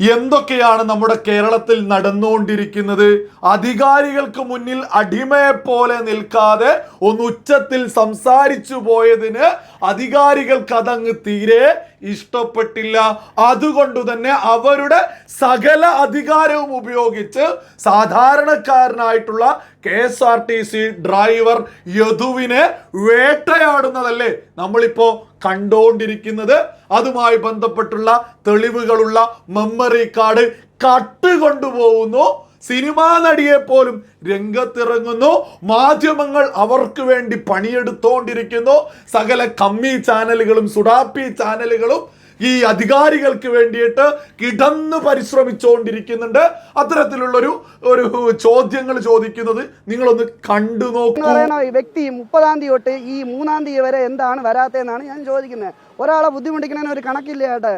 എന്തൊക്കെയാണ് നമ്മുടെ കേരളത്തിൽ നടന്നുകൊണ്ടിരിക്കുന്നത്? അധികാരികൾക്ക് മുന്നിൽ അടിമയെ പോലെ നിൽക്കാതെ ഒന്ന് ഉച്ചത്തിൽ സംസാരിച്ചു പോയതിന് അധികാരികൾക്ക് അതങ്ങ് തീരെ ഇഷ്ടപ്പെട്ടില്ല. അതുകൊണ്ട് തന്നെ അവരുടെ സകല അധികാരവും ഉപയോഗിച്ച് സാധാരണക്കാരനായിട്ടുള്ള K S R T C driver യദുവിനെ വേട്ടയാടുന്നതല്ലേ നമ്മളിപ്പോ കണ്ടുകൊണ്ടിരിക്കുന്നത് അതുമായി ബന്ധപ്പെട്ടുള്ള തെളിവുകളുള്ള മെമ്മറി കാർഡ് കട്ട് കൊണ്ടുപോകുന്നു. സിനിമാ നടിയെ പോലും രംഗത്തിറങ്ങുന്നു. മാധ്യമങ്ങൾ അവർക്ക് വേണ്ടി പണിയെടുത്തോണ്ടിരിക്കുന്നു. സകല കമ്മി ചാനലുകളും സുഡാപ്പി ചാനലുകളും ഈ അധികാരികൾക്ക് വേണ്ടിയിട്ട് കിടന്ന് പരിശ്രമിച്ചുകൊണ്ടിരിക്കുന്നുണ്ട് അത്തരത്തിലുള്ളൊരു ഒരു ചോദ്യങ്ങൾ ചോദിക്കുന്നത് നിങ്ങളൊന്ന് കണ്ടു നോക്കൂ. വ്യക്തി മുപ്പതാം തീയതി തൊട്ട് ഈ മൂന്നാം തീയതി വരെ എന്താണ് വരാത്തതെന്നാണ് ഞാൻ ചോദിക്കുന്നത്. ഒരാളെ ബുദ്ധിമുട്ടിക്കുന്നതിന് ഒരു കണക്കില്ല ചേട്ടെ.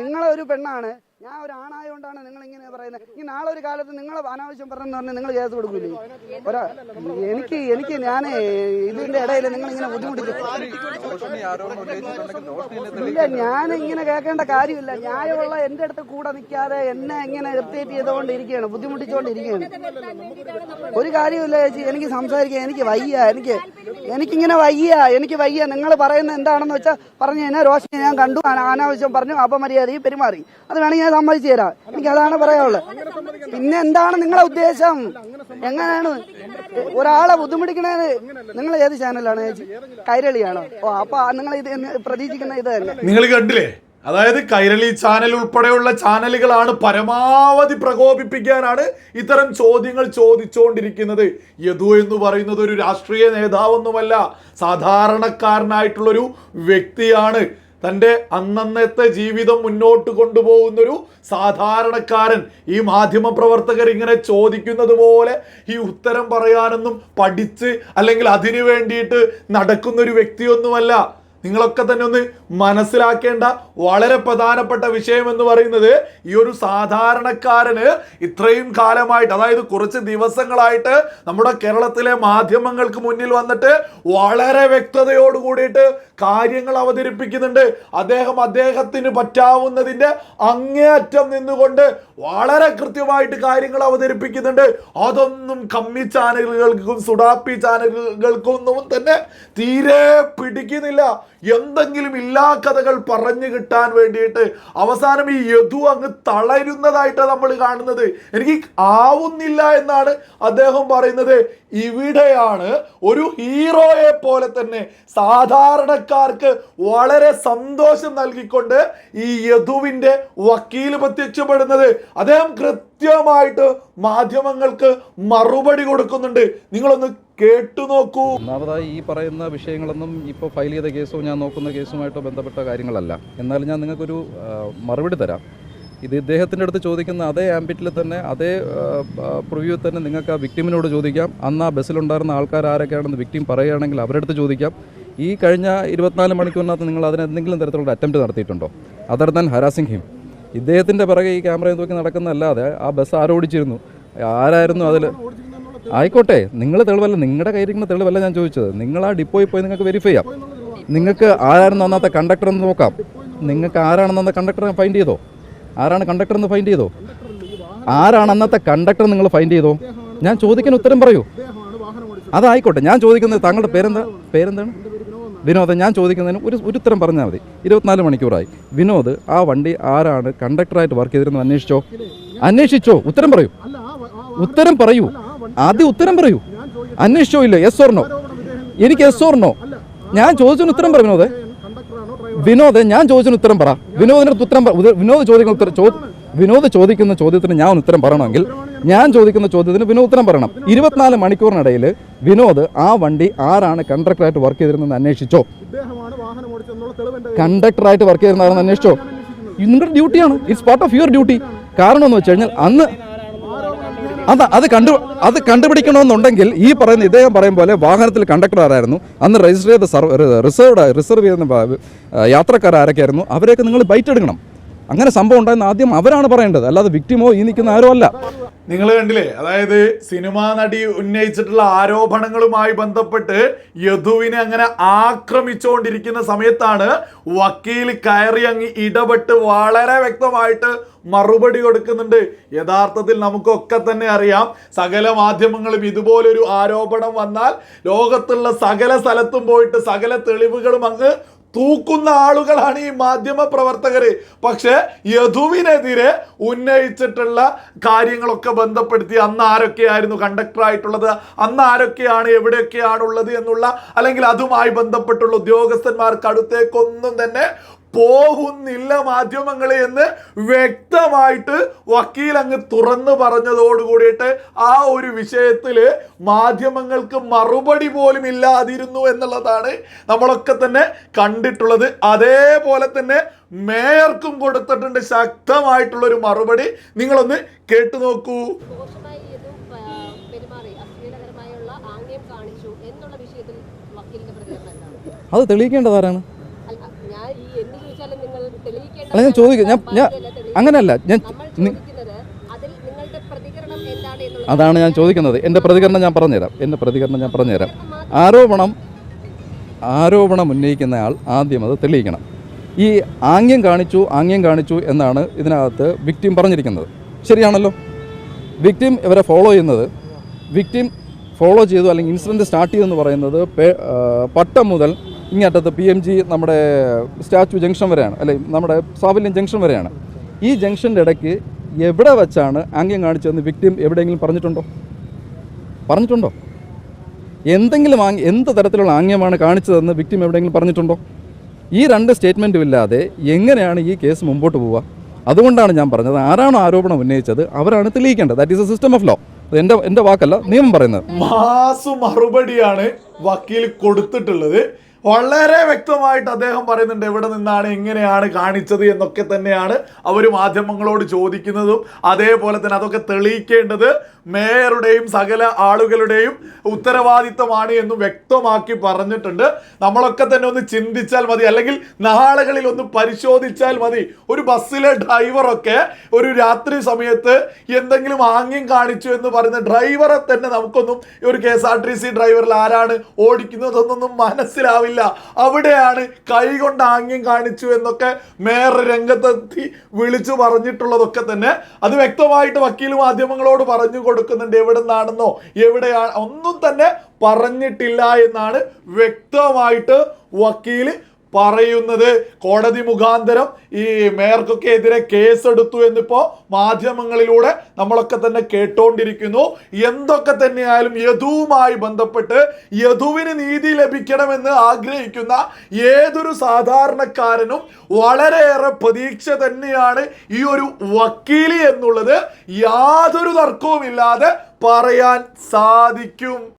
നിങ്ങളെ ഒരു പെണ്ണാണ്. ഞാൻ ഒരു ആണായോണ്ടാണ് നിങ്ങൾ ഇങ്ങനെ പറയുന്നത്. ഇനി നാളെ ഒരു കാലത്ത് നിങ്ങൾ അനാവശ്യം പറഞ്ഞെന്ന് പറഞ്ഞാൽ നിങ്ങൾ കേസ് കൊടുക്കില്ലേ ഒരാ എനിക്ക് എനിക്ക് ഞാൻ ഇതിന്റെ ഇടയിൽ നിങ്ങൾ ഇങ്ങനെ ബുദ്ധിമുട്ടിച്ചു ഇല്ല ഞാൻ ഇങ്ങനെ കേൾക്കേണ്ട കാര്യമില്ല. ന്യായമുള്ള എന്റെ അടുത്ത് കൂടെ നിൽക്കാതെ എന്നെ ഇങ്ങനെ ഇറിറ്റേറ്റ് ചെയ്തുകൊണ്ട് ഇരിക്കുകയാണ് ഇരിക്കുകയാണ് ഒരു കാര്യമില്ല ചേച്ചി എനിക്ക് സംസാരിക്കാൻ എനിക്ക് വയ്യ എനിക്ക് എനിക്കിങ്ങനെ വയ്യ എനിക്ക് വയ്യ. നിങ്ങൾ പറയുന്നത് എന്താണെന്ന് വെച്ചാൽ പറഞ്ഞു കഴിഞ്ഞാൽ രോഷനെ ഞാൻ കണ്ടു അനാവശ്യം പറഞ്ഞു അപമര്യാദയും പെരുമാറി. അത് വേണമെങ്കിൽ ഞാൻ സമ്മതിച്ചു തരാം എനിക്ക് അതാണ് പറയാനുള്ളത്. പിന്നെ എന്താണ് നിങ്ങളെ ഉദ്ദേശം? എങ്ങനെയാണ്? ഒരാളെ ബുദ്ധിമുട്ടിക്കണത് നിങ്ങൾ ഏത് ചാനലാണ് ചേച്ചി? കൈരളിയാണോ? ഓ അപ്പൊ നിങ്ങൾ ഇത് പ്രതീക്ഷിക്കുന്ന ഇത് തന്നെ. നിങ്ങൾ കണ്ടില്ലേ? അതായത് കൈരളി ചാനൽ ഉൾപ്പെടെയുള്ള ചാനലുകളാണ് പരമാവധി പ്രകോപിപ്പിക്കാനാണ് ഇത്തരം ചോദ്യങ്ങൾ ചോദിച്ചുകൊണ്ടിരിക്കുന്നത് യദു എന്ന് പറയുന്നത് ഒരു രാഷ്ട്രീയ നേതാവൊന്നുമല്ല. സാധാരണക്കാരനായിട്ടുള്ളൊരു വ്യക്തിയാണ്. തന്റെ അന്നന്നത്തെ ജീവിതം മുന്നോട്ട് കൊണ്ടുപോകുന്നൊരു സാധാരണക്കാരൻ ഈ മാധ്യമ പ്രവർത്തകർ ഇങ്ങനെ ചോദിക്കുന്നത് പോലെ ഈ ഉത്തരം പറയാനൊന്നും പഠിച്ച് അല്ലെങ്കിൽ അതിനു വേണ്ടിയിട്ട് നടക്കുന്നൊരു വ്യക്തിയൊന്നുമല്ല. നിങ്ങളൊക്കെ തന്നെ ഒന്ന് മനസ്സിലാക്കേണ്ട വളരെ പ്രധാനപ്പെട്ട വിഷയം എന്ന് പറയുന്നത് ഈ ഒരു സാധാരണക്കാരന് ഇത്രയും കാലമായിട്ട് അതായത് കുറച്ച് ദിവസങ്ങളായിട്ട് നമ്മുടെ കേരളത്തിലെ മാധ്യമങ്ങൾക്ക് മുന്നിൽ വന്നിട്ട് വളരെ വ്യക്തതയോട് കൂടിയിട്ട് കാര്യങ്ങൾ അവതരിപ്പിക്കുന്നുണ്ട്. അദ്ദേഹം അദ്ദേഹത്തിന് പറ്റാവുന്നതിന്റെ അങ്ങേയറ്റം നിന്നുകൊണ്ട് വളരെ കൃത്യമായിട്ട് കാര്യങ്ങൾ അവതരിപ്പിക്കുന്നുണ്ട്. അതൊന്നും കമ്മി ചാനലുകൾക്കും സുഡാപ്പി ചാനലുകൾക്കും ഒന്നും തന്നെ തീരെ പിടിക്കുന്നില്ല. എന്തെങ്കിലും ഇല്ലാ കഥകൾ പറഞ്ഞു കിട്ടാൻ വേണ്ടിയിട്ട് അവസാനം ഈ യദു അങ്ങ് തളരുന്നതായിട്ടാണ് നമ്മൾ കാണുന്നത്. എനിക്ക് ആവുന്നില്ല എന്നാണ് അദ്ദേഹം പറയുന്നത്. ഇവിടെയാണ് ഒരു ഹീറോയെ പോലെ തന്നെ സാധാരണക്കാർക്ക് വളരെ സന്തോഷം നൽകിക്കൊണ്ട് ഈ യദുവിന്റെ വക്കീൽ പ്രത്യക്ഷപ്പെടുന്നത്. അദ്ദേഹം കൃത്യമായിട്ട് മാധ്യമങ്ങൾക്ക് മറുപടി കൊടുക്കുന്നുണ്ട്. നിങ്ങളൊന്ന് കേട്ടു നോക്കൂ. ഒന്നാമതായി ഈ പറയുന്ന വിഷയങ്ങളൊന്നും ഇപ്പോൾ ഫയൽ ചെയ്ത കേസോ ഞാൻ നോക്കുന്ന കേസുമായിട്ടോ ബന്ധപ്പെട്ട കാര്യങ്ങളല്ല. എന്നാലും ഞാൻ നിങ്ങൾക്കൊരു മറുപടി തരാം. ഇത് ഇദ്ദേഹത്തിന്റെ അടുത്ത് ചോദിക്കുന്ന അതേ ആംബിറ്റിൽ തന്നെ അതേ പ്രിവ്യൂ തന്നെ നിങ്ങൾക്ക് ആ വിക്ടിമിനോട് ചോദിക്കാം. അന്ന് ആ ബസ്സിലുണ്ടായിരുന്ന ആൾക്കാർ ആരൊക്കെയാണെന്ന് വിക്ടിം പറയുകയാണെങ്കിൽ അവരുടെ അടുത്ത് ചോദിക്കാം. ഈ കഴിഞ്ഞ ഇരുപത്തിനാല് മണിക്കൂറിനകത്ത് നിങ്ങൾ അതിന് എന്തെങ്കിലും തരത്തിലുള്ള അറ്റംപ്റ്റ് നടത്തിയിട്ടുണ്ടോ? അതർ ദാൻ ഹരാസിംഗ് ഹിം ഇദ്ദേഹത്തിന്റെ പിറകെ ഈ ക്യാമറയിൽ നോക്കി നടക്കുന്നതല്ലാതെ ആ ബസ് ആരോടിച്ചിരുന്നു? ആരായിരുന്നു അതിൽ ആയിക്കോട്ടെ. നിങ്ങൾ തെളിവല്ല നിങ്ങളുടെ കയ്യിരിക്കുന്ന തെളിവല്ല ഞാൻ ചോദിച്ചത്. നിങ്ങൾ ആ ഡിപ്പോയിൽ പോയി നിങ്ങൾക്ക് വെരിഫൈ ചെയ്യാം. നിങ്ങൾക്ക് ആരാണെന്ന് അന്നത്തെ കണ്ടക്ടർ എന്ന് നോക്കാം. നിങ്ങൾക്ക് ആരാണെന്ന് അന്ന കണ്ടക്ടറെ ഫൈൻഡ് ചെയ്തോ? ആരാണ് കണ്ടക്ടർ എന്ന് ഫൈൻഡ് ചെയ്തോ? ആരാണ് അന്നത്തെ കണ്ടക്ടർ നിങ്ങൾ ഫൈൻഡ് ചെയ്തോ? ഞാൻ ചോദിക്കുന്ന ഉത്തരം പറയൂ. അതായിക്കോട്ടെ. ഞാൻ ചോദിക്കുന്നത് താങ്കളുടെ പേരെന്താ? പേരെന്താണ്? വിനോദ്. ഞാൻ ചോദിക്കുന്നതിന് ഒരു ഒരു ഉത്തരം പറഞ്ഞാൽ മതി. ഇരുപത്തിനാല് മണിക്കൂറായി. വിനോദ് ആ വണ്ടി ആരാണ് കണ്ടക്ടറായിട്ട് വർക്ക് ചെയ്തിരുന്നത്? അന്വേഷിച്ചോ? അന്വേഷിച്ചോ. ഉത്തരം പറയൂ. ഉത്തരം പറയൂ. ആദ്യം ഉത്തരം പറയൂ. അന്വേഷിച്ചോ ഇല്ല? എസ് ഓർണോ എനിക്ക് എസ് ഓർണോ ഞാൻ ചോദിച്ചതിന് ഉത്തരം പറ വിനോദ്. വിനോദ് ഞാൻ ചോദിച്ചതിന് ഉത്തരം പറ. വിനോദിന്റെ ഉത്തരം പറ. വിനോദ് ചോദിക്കുന്ന ഉത്തരം വിനോദ് ചോദിക്കുന്ന ചോദ്യത്തിന് ഞാൻ ഉത്തരം പറയണമെങ്കിൽ ഞാൻ ചോദിക്കുന്ന ചോദ്യത്തിന് വിനോദ് ഉത്തരം പറയണം. ഇരുപത്തിനാല് മണിക്കൂറിനിടയിൽ വിനോദ് ആ വണ്ടി ആരാണ് കണ്ടക്ടറായിട്ട് വർക്ക് ചെയ്തിരുന്നത് അന്വേഷിച്ചോ? കണ്ടക്ടറായിട്ട് വർക്ക് ചെയ്തിരുന്നാണെന്ന് അന്വേഷിച്ചോ? നിങ്ങളുടെ ഡ്യൂട്ടിയാണ് it's part of your duty കാരണം എന്ന് വെച്ച് കഴിഞ്ഞാൽ അന്ന് അത് അത് കണ്ടു അത് കണ്ടുപിടിക്കണമെന്നുണ്ടെങ്കിൽ ഈ പറയുന്ന ഇദ്ദേഹം പറയും പോലെ വാഹനത്തിൽ കണ്ടക്ടർ ആരായിരുന്നു? അന്ന് രജിസ്റ്റർ ചെയ്ത സർവ് റിസർവ്ഡ് റിസർവ് ചെയ്യുന്ന യാത്രക്കാർ ആരൊക്കെയായിരുന്നു അവരെയൊക്കെ നിങ്ങൾ ബൈറ്റ് എടുക്കണം. അങ്ങനെ സംഭവം ഉണ്ടായെന്ന് ആദ്യം അവരാണ് പറയേണ്ടത്. അല്ലാതെ വിക്ടിമോ ഈ നിൽക്കുന്ന ആരോ അല്ല. നിങ്ങൾ കണ്ടില്ലേ? അതായത് സിനിമാ നടി ഉന്നയിച്ചിട്ടുള്ള ആരോപണങ്ങളുമായി ബന്ധപ്പെട്ട് യദുവിനെ അങ്ങനെ ആക്രമിച്ചുകൊണ്ടിരിക്കുന്ന സമയത്താണ് വക്കീൽ കയറി അങ്ങ് ഇടപെട്ട് വളരെ വ്യക്തമായിട്ട് മറുപടി കൊടുക്കുന്നുണ്ട്. യഥാർത്ഥത്തിൽ നമുക്കൊക്കെ തന്നെ അറിയാം സകല മാധ്യമങ്ങളും ഇതുപോലൊരു ആരോപണം വന്നാൽ ലോകത്തുള്ള സകല സ്ഥലത്തും പോയിട്ട് സകല തെളിവുകളും അങ്ങ് തൂക്കുന്ന ആളുകളാണ് ഈ മാധ്യമ പ്രവർത്തകര്. പക്ഷെ യധുവിനെതിരെ ഉന്നയിച്ചിട്ടുള്ള കാര്യങ്ങളൊക്കെ ബന്ധപ്പെടുത്തി അന്ന് ആരൊക്കെയായിരുന്നു കണ്ടക്ടർ ആയിട്ടുള്ളത് അന്ന് ആരൊക്കെയാണ് എവിടെയൊക്കെയാണ് ഉള്ളത് എന്നുള്ള അല്ലെങ്കിൽ അതുമായി ബന്ധപ്പെട്ടുള്ള ഉദ്യോഗസ്ഥന്മാർക്ക് അടുത്തേക്കൊന്നും തന്നെ പോകുന്നില്ല മാധ്യമങ്ങളെ എന്ന് വ്യക്തമായിട്ട് വക്കീൽ അങ്ങ് തുറന്നു പറഞ്ഞതോട് കൂടിയിട്ട് ആ ഒരു വിഷയത്തിൽ മാധ്യമങ്ങൾക്ക് മറുപടി പോലും ഇല്ലാതിരുന്നു എന്നുള്ളതാണ് നമ്മളൊക്കെ തന്നെ കണ്ടിട്ടുള്ളത്. അതേപോലെ തന്നെ മേയർക്കും കൊടുത്തിട്ടുണ്ട് ശക്തമായിട്ടുള്ള ഒരു മറുപടി. നിങ്ങളൊന്ന് കേട്ടു നോക്കൂ. അത് തെളിയിക്കേണ്ടതാരാണ് ആ, അല്ല ഞാൻ ചോദിക്കും. ഞാൻ ഞാൻ അങ്ങനെയല്ല ഞാൻ അതാണ് ഞാൻ ചോദിക്കുന്നത്. എന്റെ പ്രതികരണം ഞാൻ പറഞ്ഞുതരാം. എന്റെ പ്രതികരണം ഞാൻ പറഞ്ഞുതരാം. ആരോപണം ആരോപണം ഉന്നയിക്കുന്ന ആൾ ആദ്യം അത് തെളിയിക്കണം. ഈ ആംഗ്യം കാണിച്ചു ആംഗ്യം കാണിച്ചു എന്നാണ് ഇതിനകത്ത് വിക്ടിം പറഞ്ഞിരിക്കുന്നത്. ശരിയാണല്ലോ. വിക്ടിം ഇവരെ ഫോളോ ചെയ്യുന്നത്. വിക്ടിം ഫോളോ ചെയ്തു അല്ലെങ്കിൽ ഇൻസിഡന്റ് സ്റ്റാർട്ട് ചെയ്തെന്ന് പറയുന്നത് പട്ടം മുതൽ ഇങ്ങറ്റത്ത് പി എം ജി നമ്മുടെ സ്റ്റാച്യു ജംഗ്ഷൻ വരെയാണ് അല്ലെ? നമ്മുടെ സാഫല്യം ജംഗ്ഷൻ വരെയാണ്. ഈ ജംഗ്ഷന്റെ ഇടയ്ക്ക് എവിടെ വെച്ചാണ് ആംഗ്യം കാണിച്ചതെന്ന് വിക്ടിം എവിടെയെങ്കിലും പറഞ്ഞിട്ടുണ്ടോ? പറഞ്ഞിട്ടുണ്ടോ? എന്തെങ്കിലും ആംഗ്യ എന്ത് തരത്തിലുള്ള ആംഗ്യമാണ് കാണിച്ചതെന്ന് വിക്ടിം എവിടെയെങ്കിലും പറഞ്ഞിട്ടുണ്ടോ? ഈ രണ്ട് സ്റ്റേറ്റ്മെന്റും ഇല്ലാതെ എങ്ങനെയാണ് ഈ കേസ് മുമ്പോട്ട് പോവുക? അതുകൊണ്ടാണ് ഞാൻ പറഞ്ഞത് ആരാണോ ആരോപണം ഉന്നയിച്ചത് അവരാണ് തെളിയിക്കേണ്ടത്. That is a system of law എന്റെ എന്റെ വാക്കല്ല നിയമം പറയുന്നത്. മാസു മറുപടിയാണ് വക്കീൽ കൊടുത്തിട്ടുള്ളത്. വളരെ വ്യക്തമായിട്ട് അദ്ദേഹം പറയുന്നുണ്ട് എവിടെ നിന്നാണ് എങ്ങനെയാണ് കാണിച്ചത് എന്നൊക്കെ തന്നെയാണ് അവർ മാധ്യമങ്ങളോട് ചോദിക്കുന്നതും. അതേപോലെ തന്നെ അതൊക്കെ തെളിയിക്കേണ്ടത് മേയറുടെയും സകല ആളുകളുടെയും ഉത്തരവാദിത്തമാണ് എന്ന് വ്യക്തമാക്കി പറഞ്ഞിട്ടുണ്ട്. നമ്മളൊക്കെ തന്നെ ഒന്ന് ചിന്തിച്ചാൽ മതി അല്ലെങ്കിൽ നാളുകളിൽ ഒന്ന് പരിശോധിച്ചാൽ മതി. ഒരു ബസ്സിലെ ഡ്രൈവറൊക്കെ ഒരു രാത്രി സമയത്ത് എന്തെങ്കിലും ആംഗ്യം കാണിച്ചു എന്ന് പറയുന്ന ഡ്രൈവറെ തന്നെ നമുക്കൊന്നും ഒരു K S R T C ഡ്രൈവറിൽ ആരാണ് ഓടിക്കുന്നതെന്നൊന്നും മനസ്സിലാവില്ല. അവിടെയാണ് കൈകൊണ്ട് ആംഗ്യം കാണിച്ചു എന്നൊക്കെ മേയർ രംഗത്തെത്തി വിളിച്ചു പറഞ്ഞിട്ടുള്ളതൊക്കെ തന്നെ. അത് വ്യക്തമായിട്ട് വക്കീൽ മാധ്യമങ്ങളോട് പറഞ്ഞു കൊടുക്കുന്നുണ്ട് എവിടെ നിന്നാണെന്നോ എവിടെയാണ് ഒന്നും തന്നെ പറഞ്ഞിട്ടില്ല എന്നാണ് വ്യക്തമായിട്ട് വക്കീൽ പറയുന്നത് കോടതി മുഖാന്തരം ഈ മേയർക്കൊക്കെ എതിരെ കേസെടുത്തു എന്നിപ്പോ മാധ്യമങ്ങളിലൂടെ നമ്മളൊക്കെ തന്നെ കേട്ടോണ്ടിരിക്കുന്നു. എന്തൊക്കെ തന്നെയായാലും യദുവുമായി ബന്ധപ്പെട്ട് യദുവിന് നീതി ലഭിക്കണമെന്ന് ആഗ്രഹിക്കുന്ന ഏതൊരു സാധാരണക്കാരനും വളരെയേറെ പ്രതീക്ഷ തന്നെയാണ് ഈ ഒരു വക്കീലി എന്നുള്ളത്. യാതൊരു തർക്കവുമില്ലാതെ പറയാൻ സാധിക്കും.